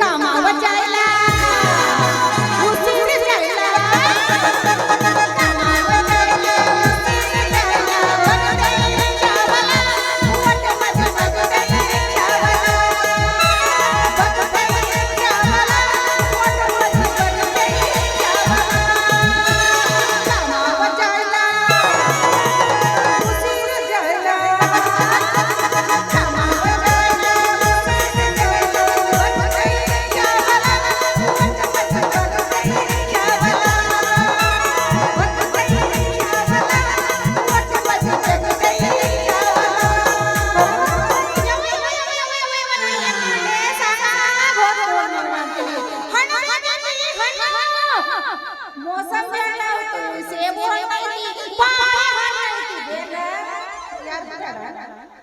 ಕಾಮ મોસમ બેટા સેવો નહીં પાર યાર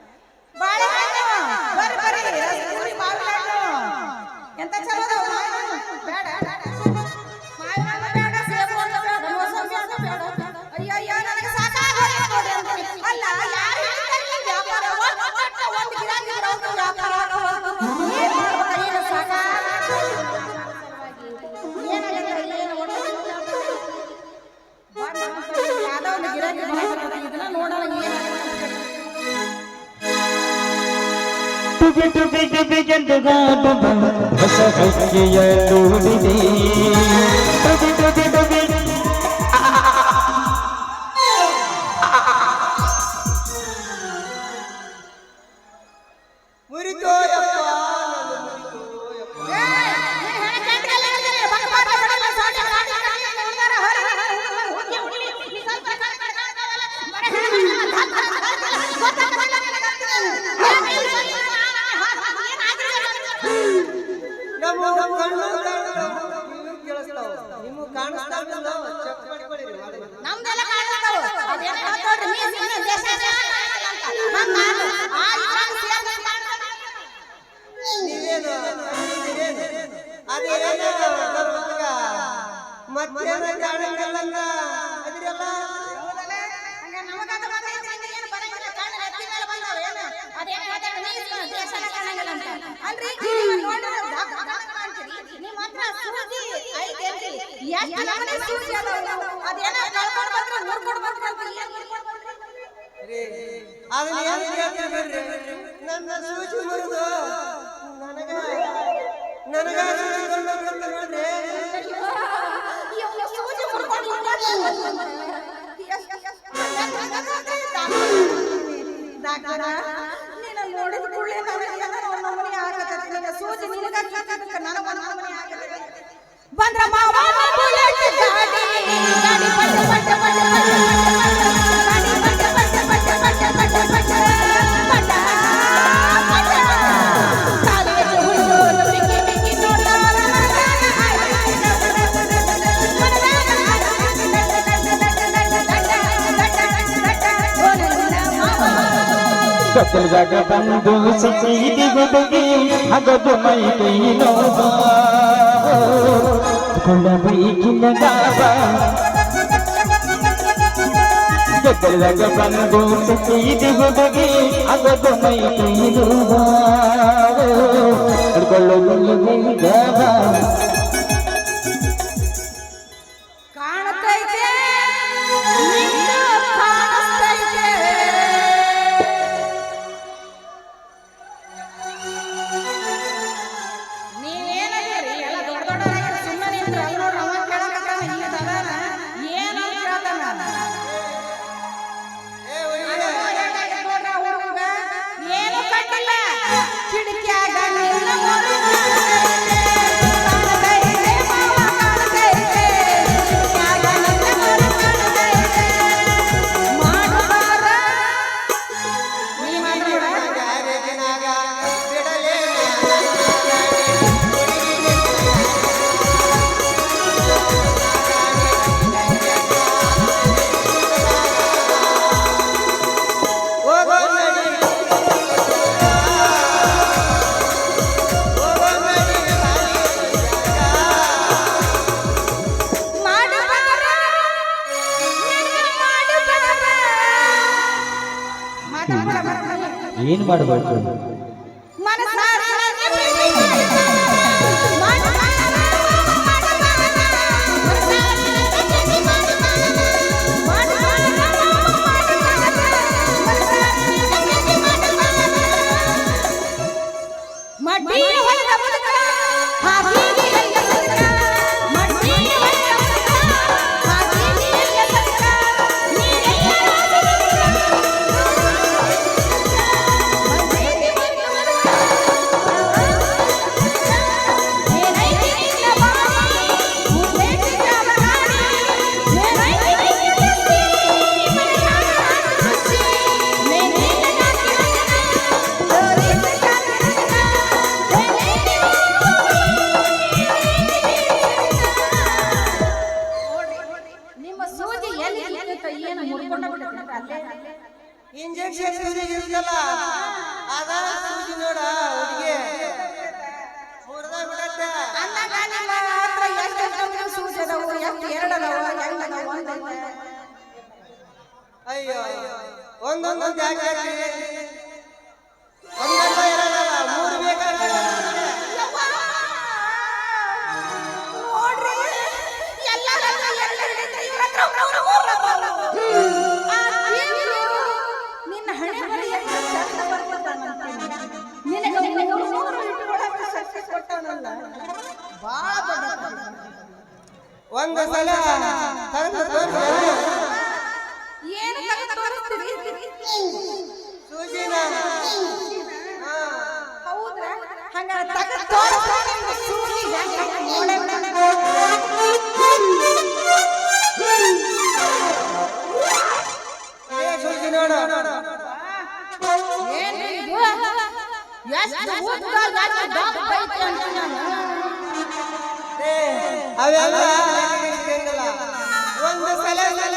ಬಿಟ್ಟು ಬಿಗಿ ಬಿಗೆಂದು ಗಾಬವ ಹೊಸ ಹಕ್ಕಿಯ ನೋಡಿದೆ ನಮ್ದೆಲ್ಲ ಕಾಣ್ತಾವ ಅದೇನ ಹೇಳ್ತೋಡ್ರಿ ನೀ ನೀ ದೇಶ ಮತ್ತೇನ ಕಾಣಗಳಲ್ಲ ಅದಿರಲ್ಲ? ಅದೇನ್ ಮಾತಾಡ ನೀ ದೇಶ ಕಾಣಗಳಂತ ಅಲ್ರಿ? ನೋಡ್ರಿ. ಸೂಜಿ? ಐತೆ ಅಂತೀವಿ ಎಷ್ಟು ನಮನೆ ಸೂಜಿ ಅದಾವ? ಅದೇನ ಕಳ್ಕೊಂಡು ಬಂದ್ರೆ ಊರ್ಕೊಂಡು ಬರ್ತಾರೆ ಏನು ಅದನ್ನ ಏನು ಕೇಳ್ತೀರಿ ಬರ್ರಿ ನನ್ನ ಸೂಜಿ ಮುರಿದು ನನಗ ನನಗ ಸೂಜಿ ಬಂದವ್ರು ಅಂತ ನೋಡ್ರಿ ಸೂಜಿ ಮುರ್ಕೊಂಡು ಡಾಕ್ಟರ ನೀನು ನೋಡಿದ ಕೂಡಲೇ ನನಗೆ बंद्रमा बोले गाड़ी गाड़ी पर ಜಗಬಂಧು ಸಸೈದಿ ಬದುಕಿ ಹಗದು ಮೈ ಕೈನೋ ಕುಲಬೈಕಿನ ಗಾಬ ಜಗಬಂಧು ಸಸೈದಿ ಬದುಕಿ ಹಗದು ಮೈ ಕೈನೋ ಕೊಲ್ಲಲು ಗಾಬ ನೀನು ಮಾಡಬೇಕು? ಇಂಜೆಕ್ಷನ್ ಸೂರಿಗೆ ಇರ್ತಲ್ಲ ಅಯ್ಯೋ ಒಂದೊಂದೊಂದು ಯಾಕೆ ಮೂರು ಬೇಕಾಗಲ್ಲ ಒಂದು ಸಲ. ತೆಗೆದು ತೋರಿಸಿ ಏನು ತೆಗೆದು ತೋರಿಸ್ತೀರಿ? ಸೂಜಿನ. ಹೌದ್ರಾ? ಹಂಗಾರೆ ತೆಗೆದು ತೋರಿಸ್ರಿ ನಿಮ್ಮ ಸೂಜಿ ನೋಡೇ. ಬಿಡೋಣ. ಒಂದು ಸಲ ಬೇಡ.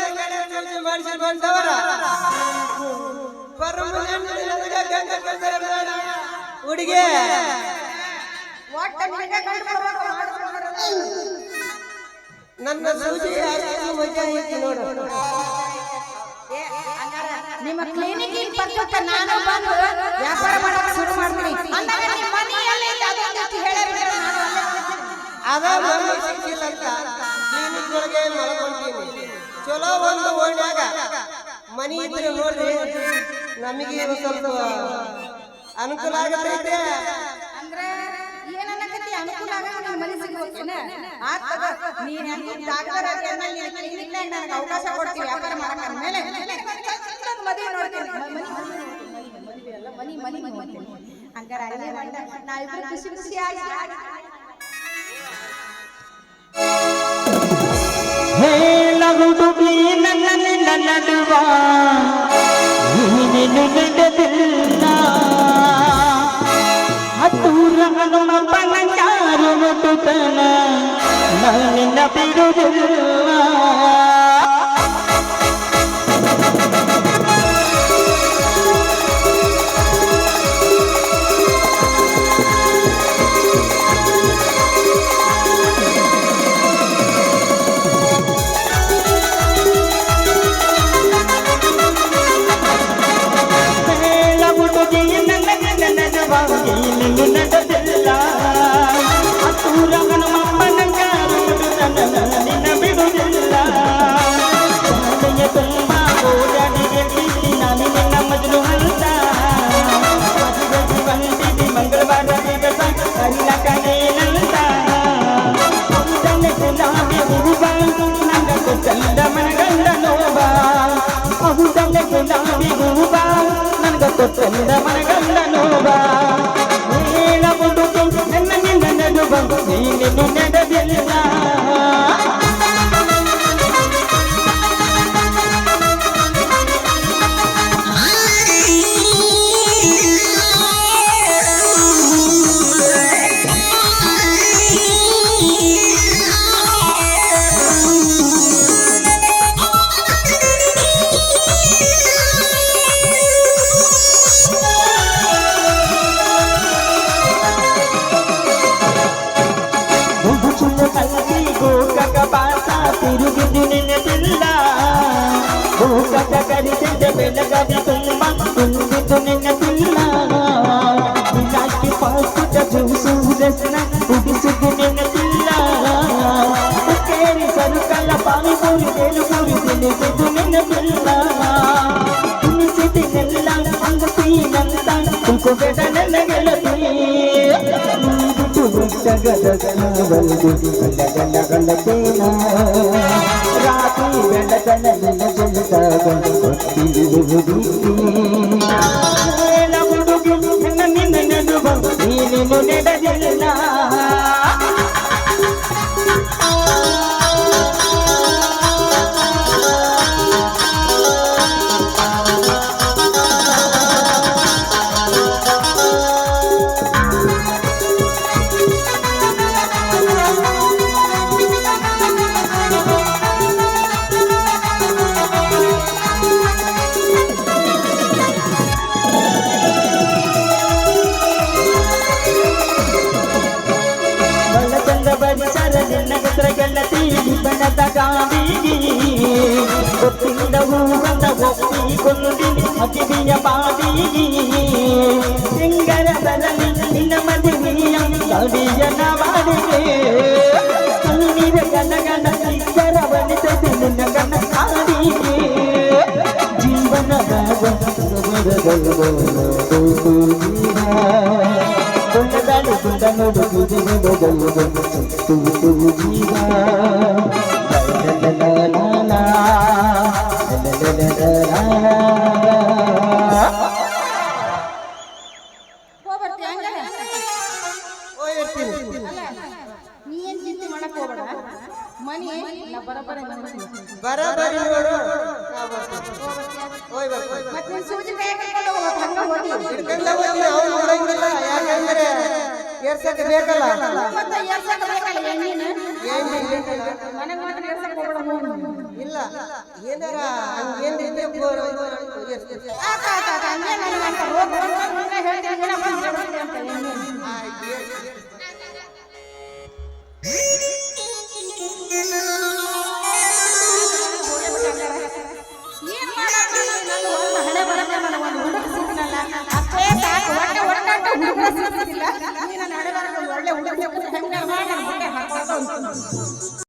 ಹುಡುಗಿ. ನನ್ನ ಸೂಜಿ ಅಷ್ಟು ಮಜಾ ಐತಿ ನೋಡು ಏ, ಹಂಗಾರ ನಿಮ್ಮ ಕ್ಲಿನಿಕ್ ಪಕ್ಕಕ್ಕೆ ನಾನು ಬಂದು ವ್ಯಾಪಾರ ಮಾಡಕ್ಕೆ ಶುರು ಮಾಡ್ತೀನಿ ಅಂದಾಗ ನಿಮ್ಮ. ಅದ ಮನೆ ಸಿಕ್ಕಿಲ್ಲ ಅಂತ ಒಳಗೆ ಮಲ್ಕೊಂತೀನಿ ಚಲೋ ಒಂದು ಓಣ್ಯಾಗ ಮನಿ ಇದ್ರೆ ನೋಡ್ರಿ, ನಮಗೆ ಸ್ವಲ್ಪ ಅನುಕೂಲ ಆಗತೈತೆ ಅಂದ್ರೆ ಏನನ್ನಕತ್ತಿ ಅನುಕೂಲ ಆಗಕ್ಕೆ ಮನಿ ಸಿಗ್ಬೇಕೇನ? ಆತ್. ನೀನ್ ಹೆಂಗ್ ಡಾಕ್ಟರ್ ಆಗಿ ಅಂದ್ಮೇಲೆ ಕ್ಲಿನಿಕ್ ಕ್ಲಿನಿಕ್ನಾಗ ನನಗೆ ಅವಕಾಶ ಕೊಡ್ತೀವಿ ವ್ಯಾಪಾರ ಮಾಡಕ್ಕೆ ಮೇಲೆ ಚಂದದ್ ಮದುವೆ ನೋಡ್ತೀನಿ. ಮನಿ, ಮನಿ- ಮನಿ ಮನಿ ಮನಿ. ಹಂಗಾರೆ ಅಲ್ಲೇ ನಾವಿಬ್ರು ಖುಷಿ ಖುಷಿಯಾಗಿ ಹೇಳಗುಡುಗಿ ನನ್ನ ನಿನ್ನ ನಡುವ. ನೀನೇನು ನಡೆದಿಲ್ಲ ಹತ್ತೂರ ಹನುಮಪ್ಪನ ಚಾರು ಮುಟ್ಟುತನ ನನ್ನಿನ್ನ ಬಿಡುವುದಿಲ್ಲ ನಂಗ ಪಾಸ ತಿರುಗಿದು ನೆನಪಿಲ್ಲ ಗೋಕಕ ಕರಿಸಿದ ಬೆಳಗವಿ ತುಂಬ ತುಂಬಿತು ನೆನಪಿಲ್ಲ ಇಲಾಖೆ ಪಾಸ್ಪುಟ ಜೂಸು ರಸನ ಕುಡಿಸಿದ್ದು ನೆನಪಿಲ್ಲ. ಕೇರಿ ಸರುಕಲ್ಲ ಪಾನಿಪುರಿ ಬೇಲುಪುರಿ ತಿನ್ನಿಸಿದ್ದು ನೆನಪಿಲ್ಲ. ತಿನ್ನಿಸಿದ್ದೆಲ್ಲ ಅಂಗಸೀನಂತ ಕುಲ್ಕೋಬೇಡ ನನ್ನ ಗೆಳತಿ ರಾತ್ರಿ ಬೆಳಕನಲ್ಲಿ ಹುಡುಗಿ ನನ್ನ ನಿನ್ನ ನಡುವ ನೀನು ನಡೆದಿಲ್ಲ ಕನ್ನದ ಗಾದಿಗೆ ಗೊತ್ತಿಲ್ಲ ಹೂವನ್ನ ಮದುವೆಯ ಅತಿಥಿಯ ಸಿಂಗರ ಬರಲಿ ನಿನ್ನ ಮದುವೆಯ ಕಡಿಯನ ಮಾಡಿದೆ ಕಣ್ಣೀರ ಗನಗನ ಸಿಕ್ಕರ ಬಲಿಸದು ನಿನ್ನ ಕನ್ನ ಕಾಡಿಗೆ ಜೀವನದ ಕೊಂಡದಾಡಿ ಕೊಂಡ ನೋಡು ಜೀವ ಮಾಡಕ್ ಹೋಗ್ಬೇಡ ಮನಿ ನಾ ಬರೋಬ್ಬರ ಬರಬರಿ ನೋಡು ನಾ ಬರ್ತೀನಿ. ಹೋಯ್ ಬರ್ತೀನಿ. ಮತ್ತೆ ನೀನ್ ಸೂಜಿ ಕೈ ಕಟ್ಕೊಂಡು ಹೋಗ್ಬೇಕು, ಹಂಗ ಹೋಗಿ ಹಿಡ್ಕೊಂಡ ಹೋಗಿ ಅವ್ನು ನೋಡಂಗಿಲ್ಲ ಯಾಕಂದ್ರೆ ಏರ್ಸಕ್ಕೆ ಬೇಕಲ್ಲ ಮತ್ತೆ ಎರ್ಸಕ್ ಬೇಕಲ್ಲ ಎಣ್ಣೆನ? ಏನ್ ಬೇಕಿಲ್ಲ. ಮನೆಗ್ ಮಾತ್ರ ಎರ್ಸಕ್ ಹೋಗ್ಬೇಡ ಹೋಗು. ಇಲ್ಲ ಏನಾರ ಹಂಗೇನ್ ಇದೆ ಇದು